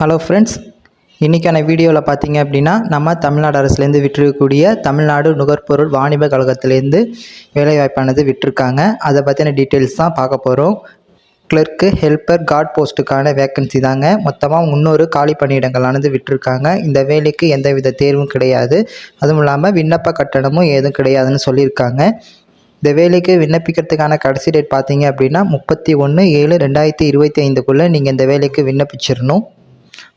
Hello friends இன்றைக்கான வீடியோவில் பார்த்தீங்க அப்படின்னா நம்ம தமிழ்நாடு அரசுலேருந்து விற்றுக்கக்கூடிய தமிழ்நாடு நுகர்பொருள் வாணிப கழகத்திலேருந்து வேலைவாய்ப்பானது விட்டுருக்காங்க அதை பற்றின டீட்டெயில்ஸ் தான் பார்க்க போகிறோம் கிளர்க்கு ஹெல்ப்பர் கார்ட் போஸ்ட்டுக்கான வேக்கன்சி தாங்க. மொத்தமாக முந்நூறு காலி பணியிடங்களானது விட்டுருக்காங்க இந்த வேலைக்கு எந்தவித தேர்வும் கிடையாது. அதுவும் இல்லாமல் விண்ணப்ப கட்டணமும் ஏதும் கிடையாதுன்னு சொல்லியிருக்காங்க. இந்த வேலைக்கு விண்ணப்பிக்கிறதுக்கான கடைசி டேட் பார்த்தீங்க அப்படின்னா முப்பத்தி ஒன்று ஏழு ரெண்டாயிரத்தி இருபத்தி ஐந்துக்குள்ளே நீங்கள் இந்த வேலைக்கு விண்ணப்பிச்சிடணும்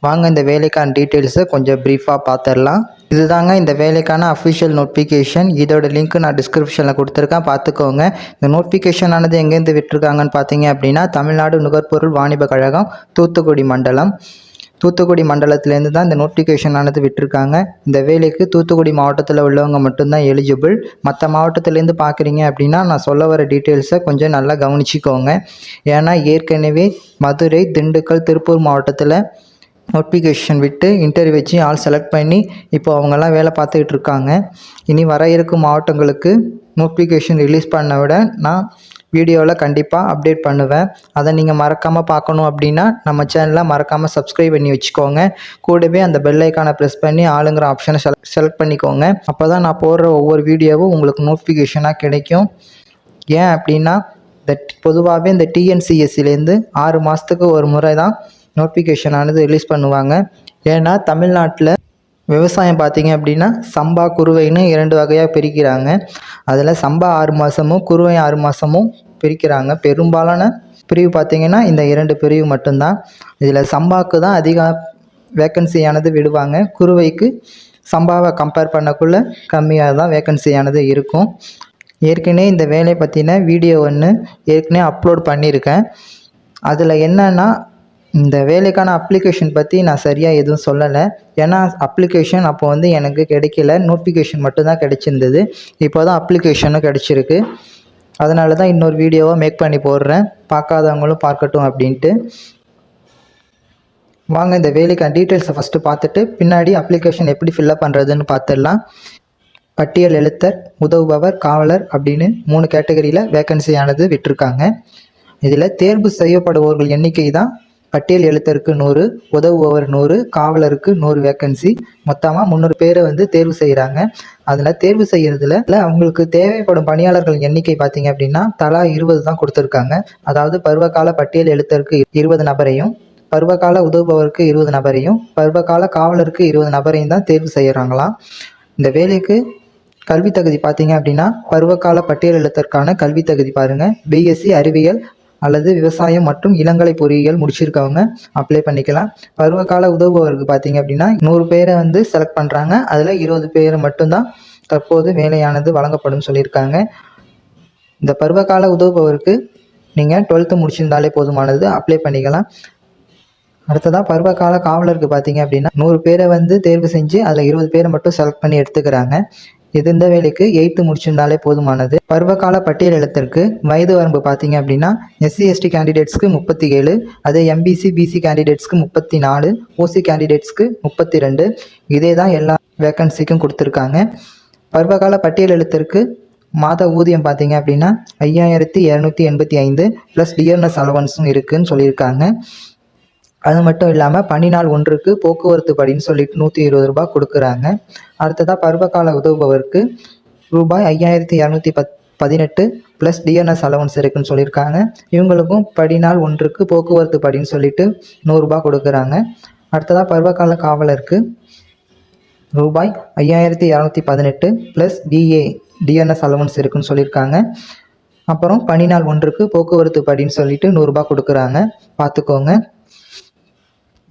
வாங்க இந்த வேலைக்கான டீட்டெயில்ஸை கொஞ்சம் ப்ரீஃபாக பார்த்துடலாம் இதுதாங்க இந்த வேலைக்கான அஃபிஷியல் நோட்டிஃபிகேஷன் இதோட லிங்க் நான் டிஸ்கிரிப்ஷனில் கொடுத்துருக்கேன். பார்த்துக்கோங்க இந்த நோட்டிஃபிகேஷன் ஆனது எங்கேருந்து விட்டுருக்காங்கன்னு பார்த்தீங்க அப்படின்னா தமிழ்நாடு நுகர்பொருள் வாணிப கழகம் தூத்துக்குடி மண்டலம். தூத்துக்குடி மண்டலத்திலேருந்து தான் இந்த நோட்டிஃபிகேஷன் ஆனது விட்டுருக்காங்க. இந்த வேலைக்கு தூத்துக்குடி மாவட்டத்தில் உள்ளவங்க மட்டும்தான் எலிஜிபிள் மற்ற மாவட்டத்துலேருந்து பார்க்குறீங்க அப்படின்னா நான் சொல்ல வர டீட்டெயில்ஸை கொஞ்சம் நல்லா கவனிச்சிக்கோங்க. ஏன்னா ஏற்கனவே மதுரை திண்டுக்கல் திருப்பூர் மாவட்டத்தில் நோட்டிஃபிகேஷன் விட்டு இன்டர்வியூ வச்சு ஆள் செலக்ட் பண்ணி இப்போ அவங்கெல்லாம் வேலை பார்த்துக்கிட்டு இருக்காங்க. இனி வர இருக்கும் மாவட்டங்களுக்கு நோட்டிஃபிகேஷன் ரிலீஸ் பண்ண விட நான் வீடியோவில் கண்டிப்பாக அப்டேட் பண்ணுவேன். அதை நீங்கள் மறக்காமல் பார்க்கணும் அப்படின்னா நம்ம சேனலை மறக்காமல் சப்ஸ்கிரைப் பண்ணி வச்சுக்கோங்க. கூடவே அந்த பெல் ஐக்கானை ப்ரெஸ் பண்ணி ஆளுங்கிற ஆப்ஷனை செலக்ட் செலக்ட் பண்ணிக்கோங்க. அப்போ தான் நான் போடுற ஒவ்வொரு வீடியோவும் உங்களுக்கு நோட்டிஃபிகேஷனாக கிடைக்கும். ஏன் அப்படின்னா இந்த பொதுவாகவே இந்த டிஎன்சிஎஸ்சிலேருந்து ஆறு மாதத்துக்கு ஒரு முறை தான் நோட்டிஃபிகேஷன் ஆனது ரிலீஸ் பண்ணுவாங்க. ஏன்னா தமிழ்நாட்டில் விவசாயம் பார்த்தீங்க அப்படின்னா சம்பா குருவைன்னு இரண்டு வகையாக பிரிக்கிறாங்க. அதில் சம்பா ஆறு மாதமும் குருவை ஆறு மாதமும் பிரிக்கிறாங்க. பெரும்பாலான பிரிவு பார்த்தீங்கன்னா இந்த இரண்டு பிரிவு மட்டும்தான். இதில் சம்பாவுக்கு தான் அதிக வேக்கன்சியானது விடுவாங்க. குருவைக்கு சம்பாவை கம்பேர் பண்ணக்குள்ளே கம்மியாக தான் வேக்கன்சியானது இருக்கும். ஏற்கனவே இந்த வேலையை பற்றின வீடியோ ஒன்று ஏற்கனவே அப்லோட் பண்ணியிருக்கேன். அதில் என்னென்னா இந்த வேலைக்கான அப்ளிகேஷன் பற்றி நான் சரியாக எதுவும் சொல்லலை. ஏன்னா அப்ளிகேஷன் அப்போ வந்து எனக்கு கிடைக்கல. நோட்டிஃபிகேஷன் மட்டும்தான் கிடச்சிருந்தது. இப்போ தான் அப்ளிகேஷனும் கிடச்சிருக்கு. அதனால தான் இன்னொரு வீடியோவை மேக் பண்ணி போடுறேன். பார்க்காதவங்களும் பார்க்கட்டும் அப்படின்ட்டு. வாங்க இந்த வேலைக்கான டீட்டெயில்ஸை ஃபஸ்ட்டு பார்த்துட்டு பின்னாடி அப்ளிகேஷன் எப்படி ஃபில்லப் பண்ணுறதுன்னு பார்த்துடலாம். பட்டியல் எழுத்தர் உதவுபவர் காவலர் அப்படின்னு மூணு கேட்டகரியில் வேக்கன்சியானது விட்டுருக்காங்க. இதில் தேர்வு செய்யப்படுபவர்கள் எண்ணிக்கை தான் பட்டியல் எழுத்தருக்கு நூறு உதவுபவர் நூறு காவலருக்கு நூறு வேக்கன்சி மொத்தமாக முந்நூறு பேரை வந்து தேர்வு செய்கிறாங்க அதில் தேர்வு செய்கிறதுல அவங்களுக்கு தேவைப்படும் பணியாளர்கள் எண்ணிக்கை பார்த்தீங்க அப்படின்னா தலா இருபது தான் கொடுத்துருக்காங்க. அதாவது பருவகால பட்டியல் எழுத்தருக்கு இருபது நபரையும் பருவகால உதவுபவருக்கு இருபது நபரையும் பருவகால காவலருக்கு இருபது நபரையும் தான் தேர்வு செய்கிறாங்களாம் இந்த வேலைக்கு கல்வி தகுதி பார்த்தீங்க அப்படின்னா பருவகால பட்டியல் எழுத்தற்கான கல்வி தகுதி பாருங்கள் பிஎஸ்சி அறிவியல் அல்லது விவசாயம் மற்றும் இளங்கலை பொறியியல் முடிச்சிருக்கவங்க அப்ளை பண்ணிக்கலாம். பருவகால உதவுபவருக்கு பார்த்தீங்க அப்படின்னா நூறு பேரை வந்து செலக்ட் பண்ணுறாங்க அதில் இருபது பேர் மட்டும்தான் தற்போது வேலையானது வழங்கப்படும் சொல்லியிருக்காங்க. இந்த பருவகால உதவுபவருக்கு நீங்கள் டுவெல்த்து முடிச்சிருந்தாலே போதுமானது அப்ளை பண்ணிக்கலாம். அடுத்ததாக பருவகால காவலருக்கு பார்த்தீங்க அப்படின்னா நூறு பேரை வந்து தேர்வு செஞ்சு அதில் இருபது பேரை மட்டும் செலக்ட் பண்ணி எடுத்துக்கிறாங்க. இது இந்த வேலைக்கு எயித்து முடிச்சிருந்தாலே போதுமானது. பருவகால பட்டியல் எழுத்திற்கு வயது வரம்பு பார்த்தீங்க அப்படின்னா எஸ்சி எஸ்டி கேண்டிடேட்ஸ்க்கு முப்பத்தி ஏழு அதே எம்பிசி பிசி கேண்டிடேட்ஸ்க்கு முப்பத்தி நாலு ஓசி கேண்டிடேட்ஸ்க்கு முப்பத்தி ரெண்டு. இதே தான் எல்லா வேக்கன்சிக்கும் கொடுத்துருக்காங்க. பருவகால பட்டியல் எழுத்திற்கு மாத ஊதியம் பார்த்தீங்க அப்படின்னா ஐயாயிரத்தி இரநூத்தி எண்பத்தி ஐந்து ப்ளஸ் டியர்னஸ் அலவன்ஸும் இருக்குதுன்னு சொல்லியிருக்காங்க. அது மட்டும் இல்லாமல் பனி நாள் ஒன்றுக்கு போக்குவரத்து படின்னு சொல்லிட்டு நூற்றி இருபது ரூபாய் கொடுக்குறாங்க. அடுத்ததாக பருவகால உதவுபவருக்கு ரூபாய் ஐயாயிரத்தி இரநூத்தி பத் பதினெட்டு ப்ளஸ் டிஎன்எஸ் அலவன்ஸ் இருக்குன்னு சொல்லியிருக்காங்க. இவங்களுக்கும் படிநாள் ஒன்றுக்கு போக்குவரத்து படின்னு சொல்லிட்டு நூறுரூபா கொடுக்குறாங்க. அடுத்ததாக பருவகால காவலருக்கு ரூபாய் ஐயாயிரத்தி இரநூத்தி பதினெட்டு ப்ளஸ் டிஏ டிஎன்எஸ் அலவன்ஸ் இருக்குன்னு சொல்லியிருக்காங்க. அப்புறம் பனிநாள் ஒன்றுக்கு போக்குவரத்து படின்னு சொல்லிட்டு நூறுரூபா கொடுக்குறாங்க. பார்த்துக்கோங்க.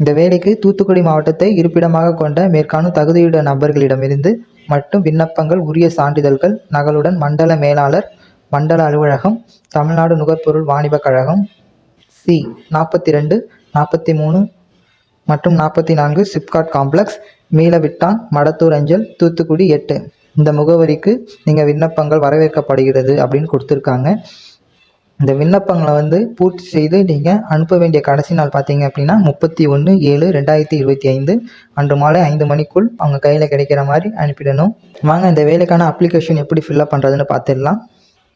இந்த வேலைக்கு தூத்துக்குடி மாவட்டத்தை இருப்பிடமாக கொண்ட மேற்காணும் தகுதியுள்ள நபர்களிடமிருந்து மட்டும் விண்ணப்பங்கள் உரிய சான்றிதழ்கள் நகலுடன் மண்டல மேலாளர் மண்டல அலுவலகம் தமிழ்நாடு நுகர்பொருள் வாணிபக் கழகம் சி நாற்பத்தி ரெண்டு நாற்பத்தி மூணு மற்றும் நாற்பத்தி நான்கு சிப்காட் காம்ப்ளெக்ஸ் மீளவிட்டான் மடத்தூர் அஞ்சல் தூத்துக்குடி எட்டு. இந்த முகவரிக்கு நீங்கள் விண்ணப்பங்கள் வரவேற்கப்படுகிறது அப்படின்னு கொடுத்துருக்காங்க. இந்த விண்ணப்பங்களை வந்து பூர்த்தி செய்து நீங்கள் அனுப்ப வேண்டிய கடைசி நாள் பார்த்தீங்க அப்படின்னா முப்பத்தி ஒன்று ஏழு ரெண்டாயிரத்தி இருபத்தி ஐந்து அன்று மாலை ஐந்து மணிக்குள் அவங்க கையில் கிடைக்கிற மாதிரி அனுப்பிடணும். வாங்க இந்த வேலைக்கான அப்ளிகேஷன் எப்படி ஃபில்அப் பண்ணுறதுன்னு பார்த்துடலாம்.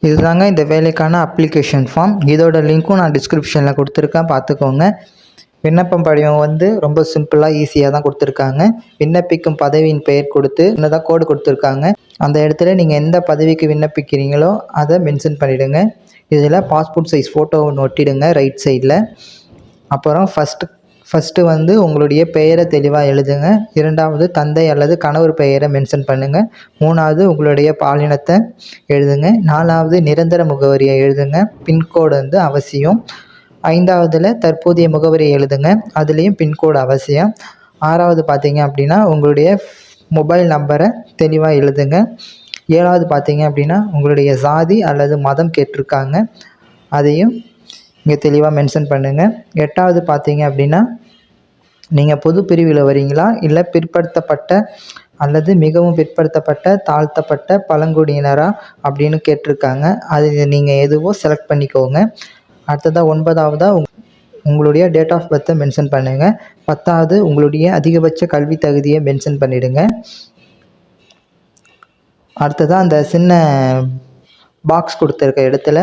இதுதாங்க இந்த வேலைக்கான அப்ளிகேஷன் ஃபார்ம் இதோட லிங்க்கும் நான் டிஸ்கிரிப்ஷனில் கொடுத்துருக்கேன். பார்த்துக்கோங்க. விண்ணப்பம் படிவம் வந்து ரொம்ப சிம்பிளாக ஈஸியாக தான் கொடுத்துருக்காங்க. விண்ணப்பிக்கும் பதவியின் பெயர் கொடுத்து இன்னதான் கோடு கொடுத்துருக்காங்க. அந்த இடத்துல நீங்கள் எந்த பதவிக்கு விண்ணப்பிக்கிறீங்களோ அதை மென்ஷன் பண்ணிவிடுங்க இதில் பாஸ்போர்ட் சைஸ் ஃபோட்டோ ஒன்று ஒட்டிடுங்க ரைட் சைடில் அப்புறம் ஃபஸ்ட்டு ஃபஸ்ட்டு வந்து உங்களுடைய பெயரை தெளிவாக எழுதுங்க. இரண்டாவது தந்தை அல்லது கணவர் பெயரை மென்ஷன் பண்ணுங்கள் மூணாவது உங்களுடைய பாலினத்தை எழுதுங்க. நாலாவது நிரந்தர முகவரியை எழுதுங்க. பின்கோடு வந்து அவசியம். ஐந்தாவதில் தற்போதைய முகவரியை எழுதுங்க. அதுலேயும் பின்கோடு அவசியம். ஆறாவது பார்த்தீங்க அப்படின்னா உங்களுடைய மொபைல் நம்பரை தெளிவாக எழுதுங்க. ஏழாவது பார்த்தீங்க அப்படின்னா உங்களுடைய சாதி அல்லது மதம் கேட்டிருக்காங்க. அதையும் இங்கே தெளிவாக மென்ஷன் பண்ணுங்கள் எட்டாவது பார்த்தீங்க அப்படின்னா நீங்கள் பொது பிரிவில் வரீங்களா? இல்லை பிற்படுத்தப்பட்ட அல்லது மிகவும் பிற்படுத்தப்பட்ட தாழ்த்தப்பட்ட பழங்குடியினரா அப்படின்னு கேட்டிருக்காங்க. அது நீங்கள் எதுவோ செலக்ட் பண்ணிக்கோங்க. அடுத்ததாக ஒன்பதாவதாக உங் உங்களுடைய டேட் ஆஃப் பர்த்தை மென்ஷன் பண்ணுங்கள் பத்தாவது உங்களுடைய அதிகபட்ச கல்வி தகுதியை மென்ஷன் பண்ணிவிடுங்க அடுத்ததாக அந்த சின்ன பாக்ஸ் கொடுத்துருக்க இடத்துல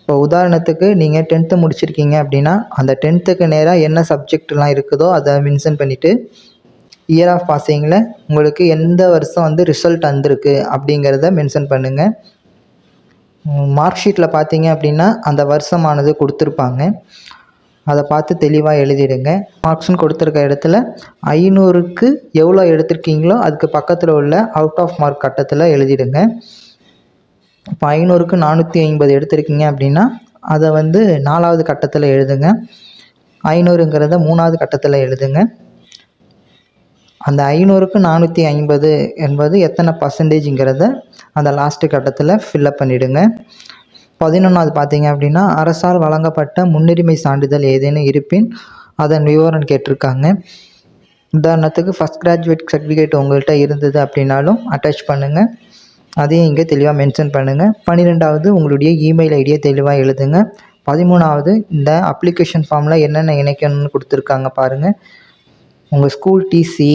இப்போ உதாரணத்துக்கு நீங்கள் டென்த்து முடிச்சிருக்கீங்க அப்படின்னா அந்த டென்த்துக்கு நேராக என்ன சப்ஜெக்ட்லாம் இருக்குதோ அதை மென்ஷன் பண்ணிவிட்டு இயர் ஆஃப் பாசிங்கில் உங்களுக்கு எந்த வருஷம் வந்து ரிசல்ட் வந்திருக்கு அப்படிங்கிறத மென்ஷன் பண்ணுங்கள் மார்க் ஷீட்டில் பார்த்தீங்க அப்படின்னா அந்த வருஷமானது கொடுத்துருப்பாங்க. அதை பார்த்து தெளிவாக எழுதிடுங்க. மார்க்ஸ்னு கொடுத்துருக்க இடத்துல ஐநூறுக்கு எவ்வளோ எடுத்திருக்கீங்களோ அதுக்கு பக்கத்தில் உள்ள அவுட் ஆஃப் மார்க் கட்டத்தில் எழுதிடுங்க. இப்போ ஐநூறுக்கு நானூற்றி ஐம்பது எடுத்திருக்கீங்க அப்படின்னா அதை வந்து நாலாவது கட்டத்தில் எழுதுங்க. ஐநூறுங்கிறத மூணாவது கட்டத்தில் எழுதுங்க. அந்த ஐநூறுக்கு நானூற்றி ஐம்பது என்பது எத்தனை பர்சன்டேஜுங்கிறத அந்த லாஸ்ட்டு கட்டத்தில் ஃபில்லப் பண்ணிவிடுங்க பதினொன்றாவது பார்த்தீங்க அப்படின்னா அரசால் வழங்கப்பட்ட முன்னுரிமை சான்றிதழ் ஏதேனும் இருப்பின் அதன் விவரம் கேட்டிருக்காங்க. உதாரணத்துக்கு ஃபஸ்ட் கிராஜுவேட் சர்டிஃபிகேட் உங்கள்கிட்ட இருந்தது அப்படின்னாலும் அட்டாச் பண்ணுங்கள் அதையும் இங்கே தெளிவாக மென்ஷன் பண்ணுங்கள் பன்னிரெண்டாவது உங்களுடைய இமெயில் ஐடியை தெளிவாக எழுதுங்க. பதிமூணாவது இந்த அப்ளிகேஷன் ஃபார்மில் என்னென்ன இணைக்கணும்னு கொடுத்துருக்காங்க பாருங்கள் உங்கள் ஸ்கூல் டிசி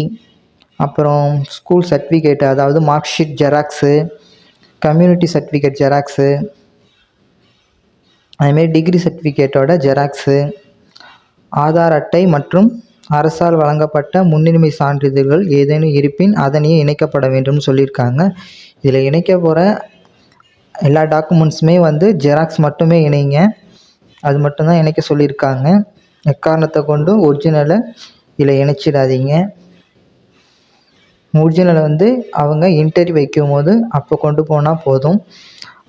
அப்புறம் ஸ்கூல் சர்டிஃபிகேட்டு அதாவது mark sheet xerox community certificate xerox அதுமாரி டிகிரி சர்டிஃபிகேட்டோட ஜெராக்ஸு ஆதார் அட்டை மற்றும் அரசால் வழங்கப்பட்ட முன்னுரிமை சான்றிதழ்கள் ஏதேனும் இருப்பின் அதனையே இணைக்கப்பட வேண்டும்னு சொல்லியிருக்காங்க. இதில் இணைக்க போகிற எல்லா டாக்குமெண்ட்ஸுமே வந்து ஜெராக்ஸ் மட்டுமே இணைங்க. அது மட்டும்தான் இணைக்க சொல்லியிருக்காங்க. எக்காரணத்தை கொண்டும் ஒரிஜினலை இதில் இணைச்சிடாதீங்க. ஒரிஜினலை வந்து அவங்க இன்டர்வியூ வைக்கும் போது அப்போ கொண்டு போனால் போதும்.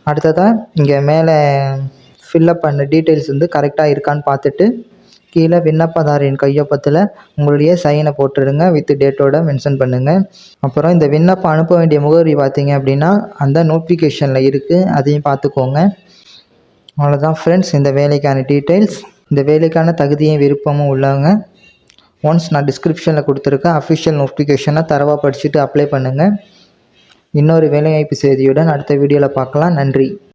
அடுத்ததாக இங்கே மேலே ஃபில்லப் பண்ண டீட்டெயில்ஸ் வந்து கரெக்டாக இருக்கான்னு பார்த்துட்டு கீழே விண்ணப்பதாரின் கையொப்பத்தில் உங்களுடைய சைனை போட்டுடுங்க. வித் டேட்டோட மென்ஷன் பண்ணுங்கள் அப்புறம் இந்த விண்ணப்பம் அனுப்ப வேண்டிய முகவரி பார்த்தீங்க அப்படின்னா அந்த நோட்டிஃபிகேஷனில் இருக்குது அதையும் பார்த்துக்கோங்க. அவ்வளோதான் ஃப்ரெண்ட்ஸ் இந்த வேலைக்கான டீட்டெயில்ஸ் இந்த வேலைக்கான தகுதியும் விருப்பமும் உள்ளவங்க. ஒன்ஸ் நான் டிஸ்கிரிப்ஷனில் கொடுத்துருக்கேன் அஃபிஷியல் நோட்டிஃபிகேஷனை தரவாக படிச்சுட்டு அப்ளை பண்ணுங்கள் இன்னொரு வேலைவாய்ப்பு செய்தியுடன் அடுத்த வீடியோவில் பார்க்கலாம். நன்றி.